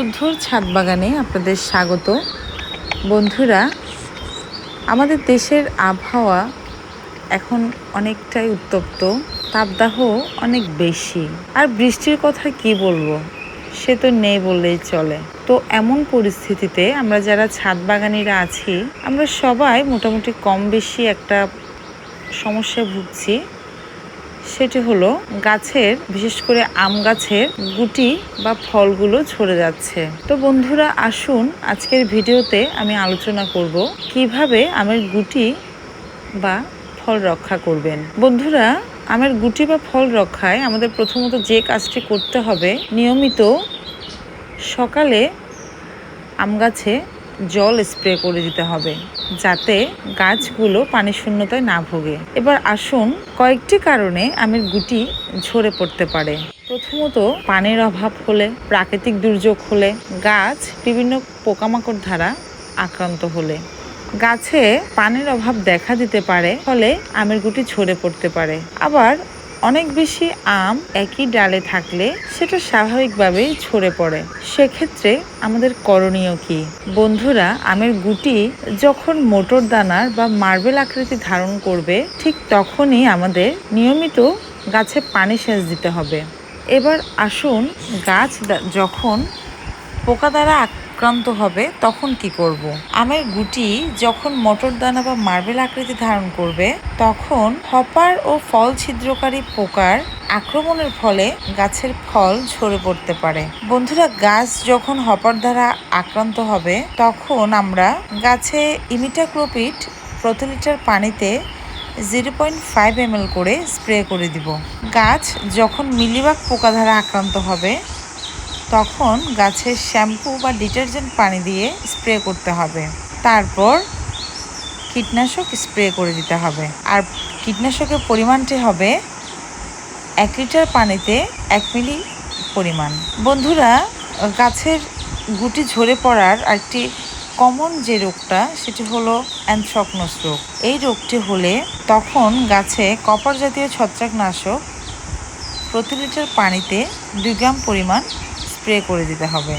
শুদ্ধর ছাদ বাগানে আপনাদের স্বাগত। বন্ধুরা, আমাদের দেশের আবহাওয়া এখন অনেকটাই উত্তপ্ত, তাপদাহ অনেক বেশি। আর বৃষ্টির কথা কি বলব? সে তো নেই বললেই চলে। তো এমন পরিস্থিতিতে আমরা যারা ছাদ বাগানিরা আছি, আমরা সবাই মোটামুটি কম বেশি একটা সমস্যায় ভুগছি। সেটি হলো গাছের, বিশেষ করে আম গাছের গুটি বা ফলগুলো ঝরে যাচ্ছে। তো বন্ধুরা, আসুন আজকের ভিডিওতে আমি আলোচনা করব কীভাবে আমের গুটি বা ফল রক্ষা করবেন। বন্ধুরা, আমের গুটি বা ফল রক্ষায় আমাদের প্রথমত যে কাজটি করতে হবে, নিয়মিত সকালে আম গাছে জল স্প্রে করে দিতে হবে যাতে গাছগুলো পানি শূন্যতায় না ভোগে। এবার আসুন কয়েকটি কারণে আমের গুটি ঝরে পড়তে পারে। প্রথমত, পানির অভাব হলে, প্রাকৃতিক দুর্যোগ হলে গাছ বিভিন্ন পোকামাকড় দ্বারা আক্রান্ত হলে। গাছে পানির অভাব দেখা দিতে পারে, ফলে আমের গুটি ঝরে পড়তে পারে। আবার অনেক বেশি আম একই ডালে থাকলে সেটা স্বাভাবিকভাবেই ছড়ে পড়ে। সেক্ষেত্রে আমাদের করণীয় কি? বন্ধুরা, আমের গুটি যখন মোটর দানার বা মার্বেল আকৃতি ধারণ করবে, ঠিক তখনই আমাদের নিয়মিত গাছে পানি সেচ দিতে হবে। এবার আসুন গাছ যখন পোকা দ্বারা আক্রান্ত হবে, তখন কি করব। আমের গুটি যখন মটর দানা বা মার্বেল আকৃতি ধারণ করবে, তখন হপার ও ফল ছিদ্রকারী পোকার আক্রমণের ফলে গাছের ফল ঝরে পড়তে পারে বন্ধুরা, গাছ যখন হপার দ্বারা আক্রান্ত হবে, তখন আমরা গাছে ইমিটাক্লোপিড প্রতি লিটার পানিতে জিরো পয়েন্ট ফাইভ এম করে স্প্রে করে দিব গাছ যখন মিলিবাগ পোকা দ্বারা আক্রান্ত হবে তখন গাছের শ্যাম্পু বা ডিটারজেন্ট পানি দিয়ে স্প্রে করতে হবে। তারপর কীটনাশক স্প্রে করে দিতে হবে। আর কীটনাশকের পরিমাণটি হবে এক লিটার পানিতে এক মিলি পরিমাণ। বন্ধুরা, গাছের গুটি ঝরে পড়ার একটি কমন যে রোগটা, সেটি হলো অ্যানথ্রাকনোস রোগ। এই রোগটি হলে তখন গাছে কপার জাতীয় ছত্রাকনাশক প্রতি লিটার পানিতে দুই গ্রাম পরিমাণ স্প্রে করে দিতে হবে।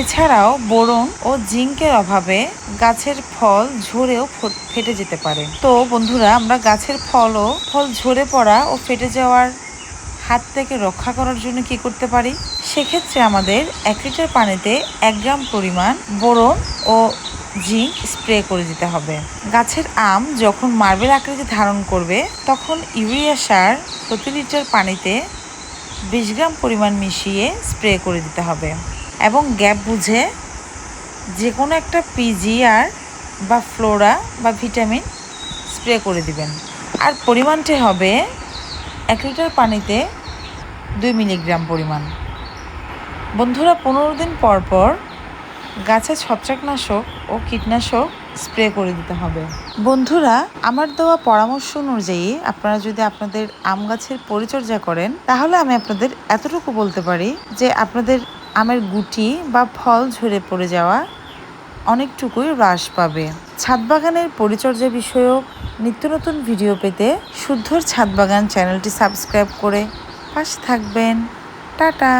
এছাড়াও বোরন ও জিঙ্কের অভাবে গাছের ফল ঝরেও ফেটে যেতে পারে। তো বন্ধুরা, আমরা গাছের ফল ও ফল ঝরে পড়া ও ফেটে যাওয়ার হাত থেকে রক্ষা করার জন্য কি করতে পারি? সেক্ষেত্রে আমাদের এক লিটার পানিতে এক গ্রাম পরিমাণ বোরন ও জিঙ্ক স্প্রে করে দিতে হবে। গাছের আম যখন মার্বেল আকৃতি ধারণ করবে, তখন ইউরিয়া সার প্রতি লিটার পানিতে বিশ গ্রাম পরিমাণ মিশিয়ে স্প্রে করে দিতে হবে। এবং গ্যাপ বুঝে যে কোনো একটা পিজিআর বা ফ্লোরা বা ভিটামিন স্প্রে করে দিবেন। আর পরিমাণটি হবে এক লিটার পানিতে দুই মিলিগ্রাম পরিমাণ। বন্ধুরা, পনেরো দিন পর পর গাছে ছত্রাকনাশক ও কীটনাশক স্প্রে করে দিতে হবে। বন্ধুরা, আমার দেওয়া পরামর্শ অনুযায়ী আপনারা যদি আপনাদের আম গাছের পরিচর্যা করেন, তাহলে আমি আপনাদের এতটুকু বলতে পারি যে আপনাদের আমের গুটি বা ফল ঝরে পড়ে যাওয়া অনেকটুকুই হ্রাস পাবে। ছাদ বাগানের পরিচর্যা বিষয়ক নিত্য নতুন ভিডিও পেতে শুদ্ধর ছাদ বাগান চ্যানেলটি সাবস্ক্রাইব করে পাশে থাকবেন। টাটা!